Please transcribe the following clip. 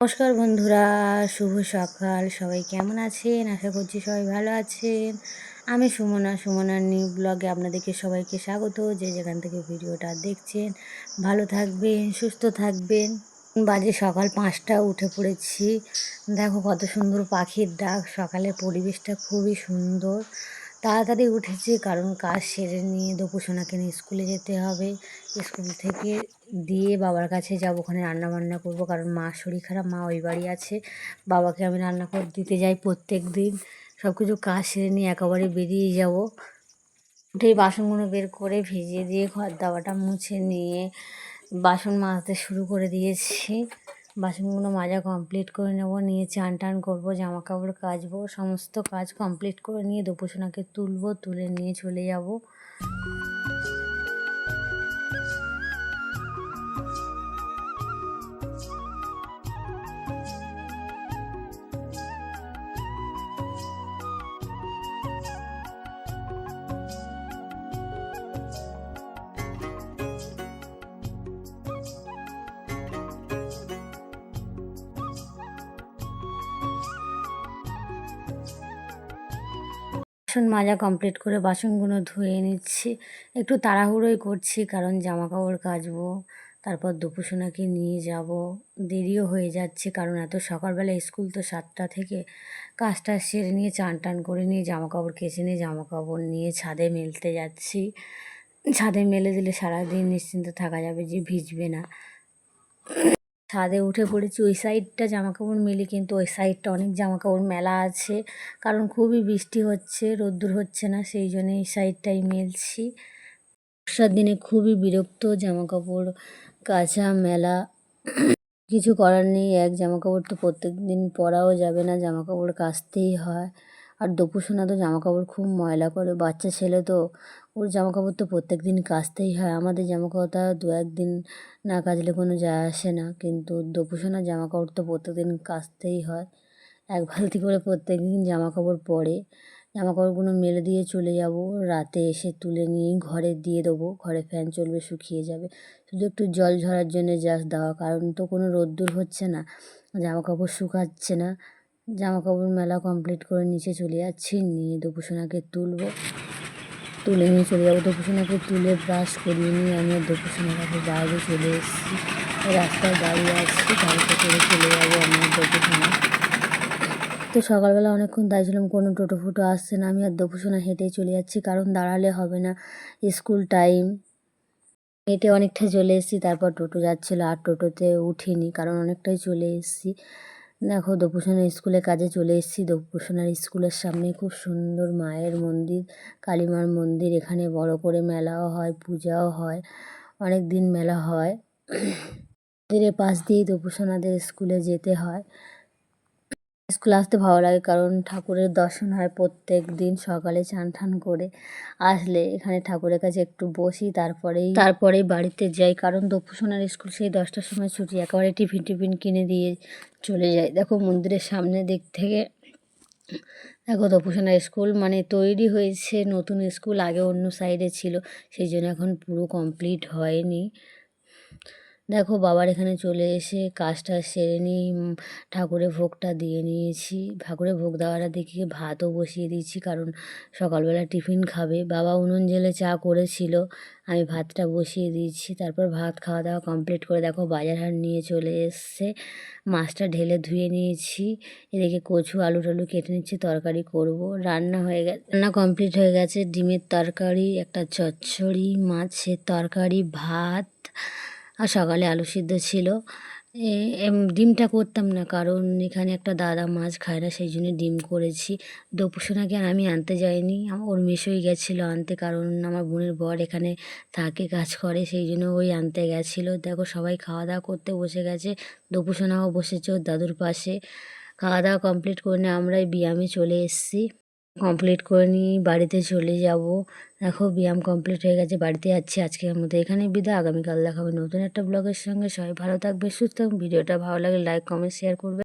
নমস্কার বন্ধুরা, শুভ সকাল। সবাই কেমন আছেন? আশা করছি সবাই ভালো আছেন। আমি সুমনা, সুমনার নিউ ব্লগে আপনাদেরকে সবাইকে স্বাগত। যে যেখান থেকে ভিডিওটা দেখছেন, ভালো থাকবেন, সুস্থ থাকবেন। বাজে সকাল পাঁচটা, উঠে পড়েছি। দেখো কত সুন্দর পাখির ডাক। সকালের পরিবেশটা খুবই সুন্দর। তাড়াতাড়ি উঠেছি, কারণ কাজ সেরে নিয়ে দপুসোনাকে নিয়ে স্কুলে যেতে হবে। স্কুল থেকে দিয়ে বাবার কাছে যাব, ওখানে রান্না বান্না করব, কারণ মা শরীর খারাপ, মা ওই বাড়ি আছে। বাবাকে আমি রান্না করে, দিতে যাই প্রত্যেক দিন। সব কিছু কাজ সেরে নিয়ে একেবারে বেরিয়ে যাব। উঠেই বাসনগুলো বের করে ভিজিয়ে দিয়ে ঘর দাওয়াটা মুছে নিয়ে বাসন মাজতে শুরু করে দিয়েছি। বাসনগুলো মাজা কমপ্লিট করে নেব, নিয়ে চান টান করব জামা কাপড় কাচবো, সমস্ত কাজ কমপ্লিট করে নিয়ে দুপুসোনাকে তুলবো, তুলে নিয়ে চলে যাব। বাসন মাজা কমপ্লিট করে বাসনগুলো ধুয়ে নিচ্ছি। একটু তাড়াহুড়োই করছি, কারণ জামা কাপড় কাচবো, তারপর দুপুসোনাকে নিয়ে যাব। দেরিও হয়ে যাচ্ছে, কারণ এত সকালবেলা স্কুল তো সাতটা থেকে। কাজটা সেরে নিয়ে চান টান করে নিয়ে জামা কাপড় কেচে নিয়ে জামা কাপড় নিয়ে ছাদে মেলতে যাচ্ছি। ছাদে মেলে দিলে সারাদিন নিশ্চিন্ত থাকা যাবে যে ভিজবে না। ছাদে উঠে পড়েছি, ওই সাইডটা জামা কাপড় মেলি, কিন্তু ওই সাইডটা অনেক জামা কাপড় মেলা আছে। কারণ খুবই বৃষ্টি হচ্ছে, রোদ্দুর হচ্ছে না, সেই জন্য এই সাইডটাই মেলছি। বর্ষার দিনে খুবই বিরক্ত জামা কাপড় কাচা মেলা। কিছু করার নেই, এক জামা কাপড় তো প্রত্যেক দিন পরাও যাবে না জামা কাপড় কাচতেই হয়। আর দপু সোনা তো জামা কাপড় খুব ময়লা করে বাচ্চা ছেলে তো, ওর জামা কাপড় তো প্রত্যেক দিন কাচতেই হয়। আমাদের জামা কাপড় তা দু একদিন না কাচলে কোনো যায় আসে না, কিন্তু দপুসোনার জামা কাপড় তো প্রত্যেক দিন কাচতেই হয়। এক বালতি করে প্রত্যেক দিন জামা কাপড় পরে। জামা কাপড়গুলো মেলে দিয়ে চলে যাব, রাতে এসে তুলে নিয়ে ঘরে দিয়ে দেবো। ঘরে ফ্যান চলবে, শুকিয়ে যাবে। শুধু একটু জল ঝরার জন্য জাস্ট দেওয়া কারণ তো কোনো রোদ্দুর হচ্ছে না জামা কাপড় শুকাচ্ছে না। জামা কাপড় মেলা কমপ্লিট করে নিচে চলে যাচ্ছি। নিয়ে দুপুসোনাকে তুলবো। তুলে নিয়ে চলে যাব। দুপুসোনাকে তুলে ব্রাশ করিয়ে নিয়ে আমি দুপুসোনার কাছে বাইরে চলে এসেছি। রাস্তায় দাঁড়িয়ে আছি। গাড়িতে করে চলে যাব আমার দুপুসোনা তো সকালবেলা অনেকক্ষণ দাঁড়িয়েছিলাম, কোনো টোটো ফুটো আসছে না। আমি আর দুপুসোনা হেঁটেই চলে যাচ্ছি। কারণ দাঁড়ালে হবে না। স্কুল টাইম হেঁটে অনেকটা চলে এসেছি। তারপর টোটো যাচ্ছিল। আর টোটোতে উঠিনি, কারণ অনেকটাই চলে এসেছি। দেখো দপুসোনা স্কুলে কাজে চলে এসেছি। দপুষণার স্কুলের সামনে খুব সুন্দর মায়ের মন্দির, কালীমার মন্দির। এখানে বড় করে মেলাও হয়, পূজাও হয়, অনেক দিন মেলা হয়। মন্দিরের পাশ দিয়েই দপুষণাদের স্কুলে যেতে হয়। স্কুলে আসতে ভালো লাগে কারণ ঠাকুরের দর্শন হয় প্রত্যেক দিন সকালে চান ঠান করে আসলে এখানে ঠাকুরের কাছে একটু বসি, তারপরেই তারপরেই বাড়িতে যাই কারণ দপুসোনার স্কুল সেই দশটার সময় ছুটি, একেবারে টিফিন টিফিন কিনে দিয়ে চলে যাই। দেখো মন্দিরের সামনে দিক থেকে দেখো দপুসোনা স্কুল মানে তৈরি হয়েছে, নতুন স্কুল আগে অন্য সাইডে ছিল, সেই জন্য এখন পুরো কমপ্লিট হয়নি। দেখো বাবার এখানে চলে এসে কাজটা সেরে নিই ঠাকুরের ভোগটা দিয়ে নিয়েছি। ঠাকুরের ভোগ দেওয়াটা দেখে ভাতও বসিয়ে দিয়েছি, কারণ সকালবেলা টিফিন খাবে। বাবা উনুন জেলে চা করেছিল, আমি ভাতটা বসিয়ে দিয়েছি। তারপর ভাত খাওয়া দাওয়া কমপ্লিট করে দেখো বাজার হাট নিয়ে চলে এসছে। মাছটা ঢেলে ধুয়ে নিয়েছি। এদিকে কচু, আলু টালু কেটে নিচ্ছি, তরকারি করব। রান্না হয়ে গেছে, রান্না কমপ্লিট হয়ে গেছে। ডিমের তরকারি, একটা চচ্চড়ি মাছের তরকারি, ভাত আর সকালে আলু সিদ্ধ ছিল। ডিমটা করতাম না, কারণ এখানে একটা দাদা মাছ খায় না, সেই জন্য ডিম করেছি। দপুসোনাকে আর আমি আনতে যাইনি ওর মেশোই গেছিল আনতে, কারণ আমার বোনের বর এখানে থাকে, কাজ করে, সেই জন্য ওই আনতে গেছিল। দেখো, সবাই খাওয়া দাওয়া করতে বসে গেছে দপুসোনাও বসেছে ওর দাদুর পাশে। খাওয়া দাওয়া কমপ্লিট করে নিয়ে আমরাই ব্যায়ামে চলে এসেছি। কমপ্লিট করে নিই, বাড়িতে চলে যাব। দেখো, ব্যায়াম কমপ্লিট হয়ে গেছে, বাড়িতে যাচ্ছি আজকের মধ্যে এখানে বিদায়। আগামীকাল দেখাবে নতুন একটা ব্লগের সঙ্গে। সবাই ভালো থাকবে, সুস্থ ভিডিওটা ভালো লাগে লাইক কমেন্ট শেয়ার করবে।